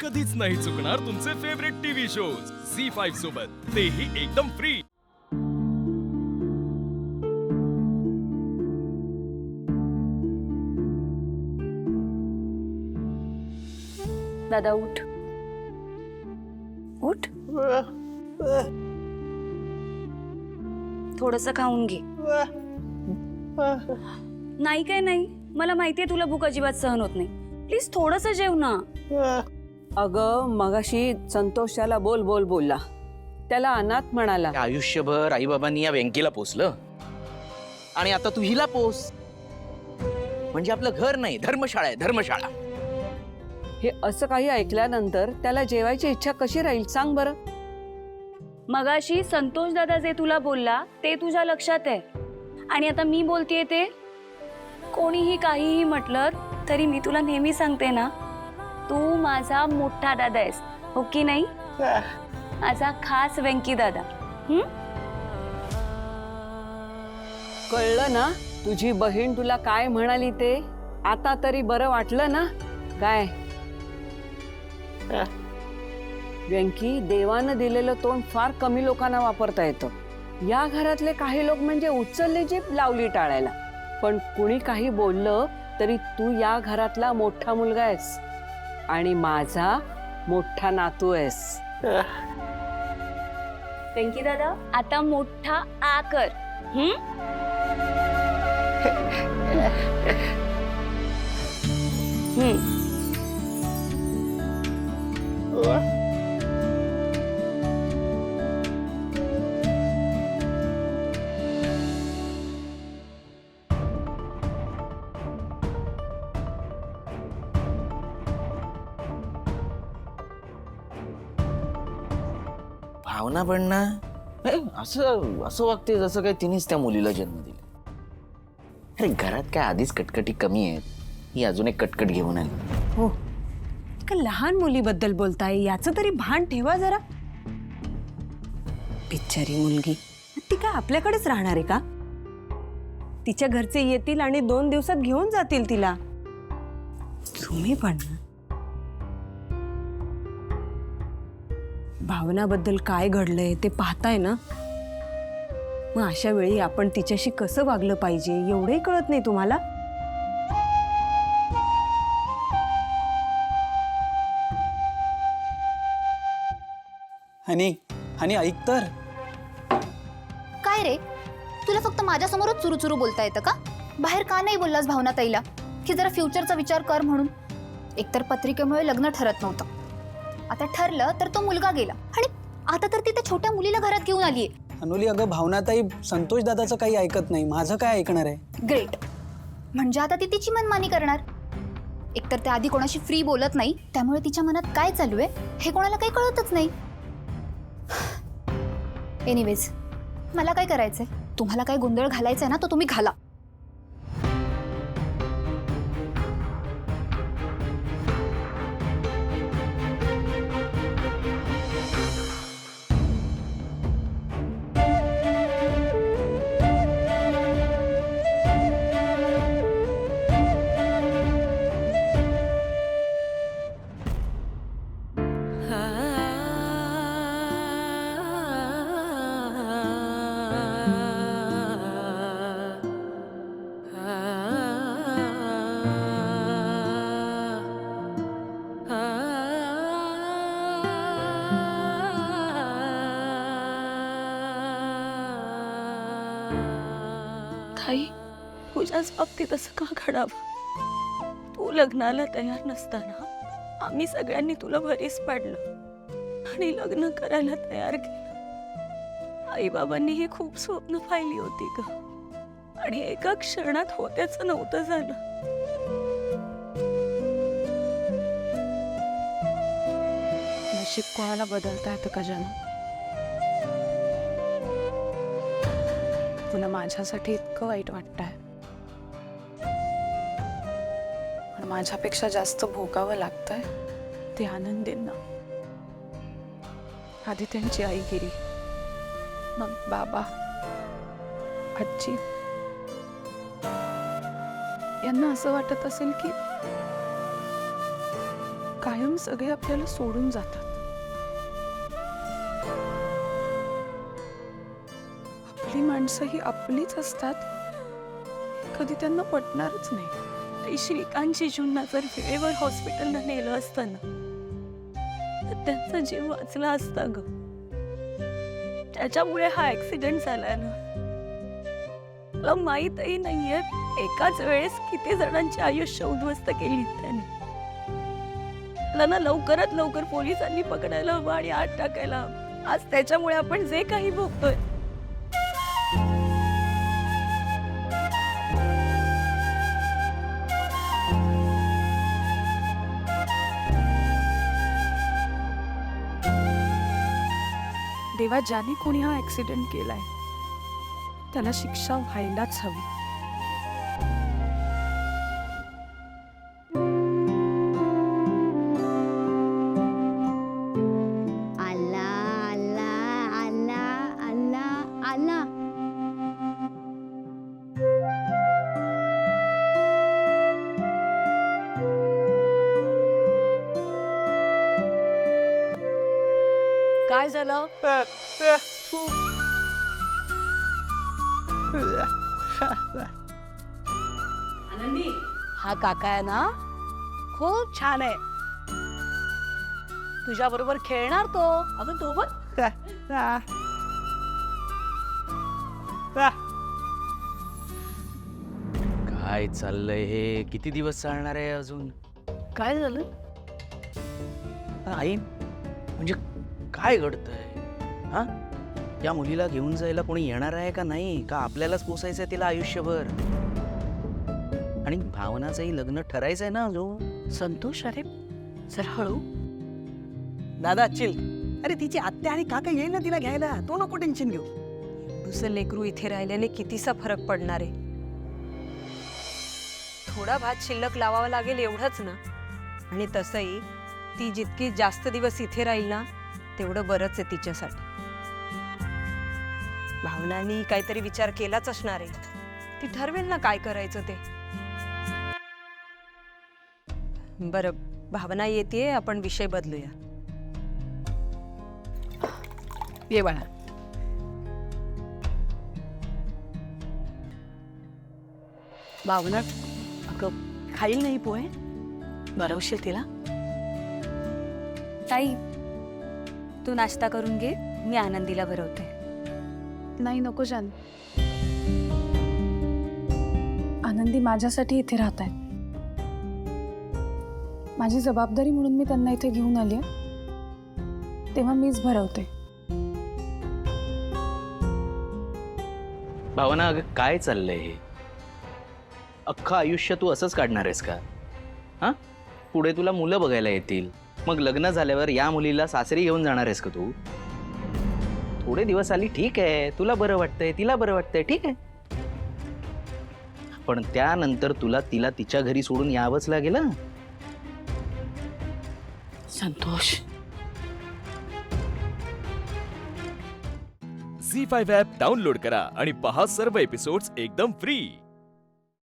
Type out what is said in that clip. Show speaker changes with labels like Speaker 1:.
Speaker 1: कधीच नाही चुकणार तुमचे favourite TV shows Zee five सोबत. तेही एकदम फ्री
Speaker 2: दादा उठ. उठ. थोडस खाऊन घे. नाही काय नाही. मला माहितीये तुला भूक अजिबात सहन होत नाही. प्लीज थोडस जेव ना
Speaker 3: अगं मगाशी संतोष त्याला बोल बोल बोलला. त्याला अनाथ म्हणाला.
Speaker 4: आयुष्यभर आईबाबांनी या व्यंकीला पोसलं. आणि आता तू हिला पोस. म्हणजे आपलं घर नाही धर्मशाळा आहे धर्मशाळा.
Speaker 3: हे असं काही ऐकल्यानंतर त्याला जेवायची इच्छा कशी राहील? सांग बरं.
Speaker 2: मगाशी संतोष दादा जे तुला बोलला ते तुझ्या लक्षात आहे. आणि आता मी बोलतेय ते? कोणीही काहीही म्हटलं तरी मी तुला नेहमी सांगते ना. तू माझा मोठा दादा आहेस हो की नाही? माझा खास व्यंकी दादा. हम्म
Speaker 3: कळलं ना? तुझी बहीण तुला काय म्हणाली ते? आता तरी बरं वाटलं ना? काय? व्यंकी देवानं दिलेलं तोंड फार कमी लोकांना वापरता येतं. या घरातले काही लोक म्हणजे उचलले जीप लावली टाळायला. पण कुणी काही बोललं तरी तू या घरातला मोठा मुलगा आहेस. आणि माझा मोठा नातू आहेस
Speaker 2: वेंकी दादा आता मोठा आ कर हं? हं.
Speaker 4: भावना पण ना. असं असं वागते जसं काय तिनेच त्या मुलीला जन्म दिला. अरे घरात काय आधीच कटकटी कमी आहेत? ही अजून एक कटकट घेऊन आली.
Speaker 5: हो. का लहान मुलीबद्दल बोलताय याचं तरी भान ठेवा जरा. बिचारी मुलगी. ती काय आपल्याकडेच राहणार आहे का? तिच्या घरचे येतील आणि दोन दिवसात घेऊन जातील तिला. तुम्ही पण ना. भावनाबद्दल काय घडलंय ते पाहताय ना? मग अशा वेळी आपण तिच्याशी कसं वागलं पाहिजे एवढंही कळत नाही तुम्हाला?
Speaker 6: हनी हनी ऐक तर.
Speaker 7: काय रे? तुला फक्त माझ्यासमोरच चुरू चुरू बोलता येतं का? बाहेर का नाही बोललास भावना ताईला? की जरा फ्युचरचा विचार कर म्हणून. एकतर पत्रिकेमुळे लग्न ठरत नव्हतं. आता ठरलं तर तो मुलगा गेला. आणि आता तर ती त्या छोट्या मुलीला घरात घेऊन आलीये.
Speaker 6: अनुली अगं भावनाताई संतोष दादाचं काही ऐकत नाही. माझं काय ऐकणार आहे?
Speaker 7: ग्रेट म्हणजे आता ती तिची मनमानी करणार? एकतर त्या आधी कोणाशी फ्री बोलत नाही त्यामुळे तिच्या मनात काय चालू आहे हे कोणाला काही कळतच नाही. एनिवेज मला काय करायचंय? तुम्हाला काय गोंधळ घालायचा ना तो तुम्ही घाला.
Speaker 2: आई तुझ्याच बाबतीत असं का घडावं? तू लग्नाला तयार नसताना आम्ही सगळ्यांनी तुला बरीच पाडलं आणि लग्न करायला तयार केलं. आई बाबांनीही खूप स्वप्न पाहिली होती ग. आणि एका क्षणात होत्याच नव्हतं झालं.
Speaker 5: नशीब कोणाला बदलता येतं का जण तुला माझ्यासाठी इतकं वाईट वाटतंय. पण माझ्यापेक्षा जास्त भोगावं लागतंय ते आनंदींना. आधी त्यांची आई गेली. मग बाबा आजी. यांना असं वाटत असेल की
Speaker 2: कायम सगळे आपल्याला सोडून जातात. आपली माणसं ही आपलीच असतात. कधी त्यांना पटणारच नाही. ते श्रीकांत जिजूंना जर वेळेवर हॉस्पिटलला नेलं असतं ना तर त्यांचा जीव वाचला असता ग. त्याच्यामुळे हा ऍक्सिडेंट झालाय ना. मला माहीतही नाहीये एकाच वेळेस किती जणांची आयुष्य उद्ध्वस्त केली त्याने. मला ना लवकरात लवकर पोलिसांनी पकडायला हवं आणि आत टाकायला हवं. आज त्याच्यामुळे आपण जे काही भोगतोय तेव्हा ज्याने कोणी हा ऍक्सिडेंट केलाय त्याला शिक्षा व्हायलाच हवी. काय झालं? हा काका आहे ना खूप छान आहे. तुझ्या बरोबर खेळणार तो. अगं तो पण
Speaker 4: काय चाललंय हे? किती दिवस चालणार आहे अजून?
Speaker 2: काय झालं?
Speaker 4: आई म्हणजे काय घडतंय? हा? या मुलीला घेऊन जायला कोणी येणार आहे का नाही? का आपल्यालाच पोसायचंय तिला आयुष्यभर? आणि भावनाचंही लग्न ठरायचंय ना अजून?
Speaker 2: संतोष अरे जर हळू.
Speaker 8: दादा चिल. अरे तिची आत्या आणि काका येईल ना तिला घ्यायला. तो नको टेन्शन घेऊ.
Speaker 9: दुसरं लेकरू इथे राहिल्याने कितीसा फरक पडणार आहे? थोडा भात शिल्लक लावावा लागेल एवढंच ना? आणि तसंही ती जितकी जास्त दिवस इथे राहील ना तेवढं बरंच आहे तिच्यासाठी. भावनानी काहीतरी विचार केलाच असणार आहे. ती ठरवेल ना काय करायचं ते. बरं भावना येते आपण विषय बदलूया.
Speaker 8: ये बाळा.
Speaker 2: भावना अगं खाईल नाही पोहे? भरवशील तिला.
Speaker 10: ताई तू नाश्ता करून घे मी आनंदीला भरवते.
Speaker 2: नाही नको जान. आनंदी माझ्यासाठी इथे राहत आहेत. माझी जबाबदारी म्हणून मी त्यांना इथे घेऊन आली आहे. तेव्हा मीच भरवते.
Speaker 4: भावना अगं काय चाललंय हे? अख्खं आयुष्य तू असंच काढणार आहेस का? हा? पुढे तुला मुलं बघायला येतील. मग लग्न झाल्यावर या मुलीला सासरी घेऊन जाणार आहेस का तू? थोडे दिवस आली ठीक आहे. तुला बरं वाटतंय तिला बरं वाटतंय ठीक आहे. पण त्यानंतर तुला तिला तिच्या घरी सोडून यावंच लागेल हं?
Speaker 2: Santosh.
Speaker 1: Zee five app download करा आणि पहा सर्व एपिसोड्स एकदम फ्री.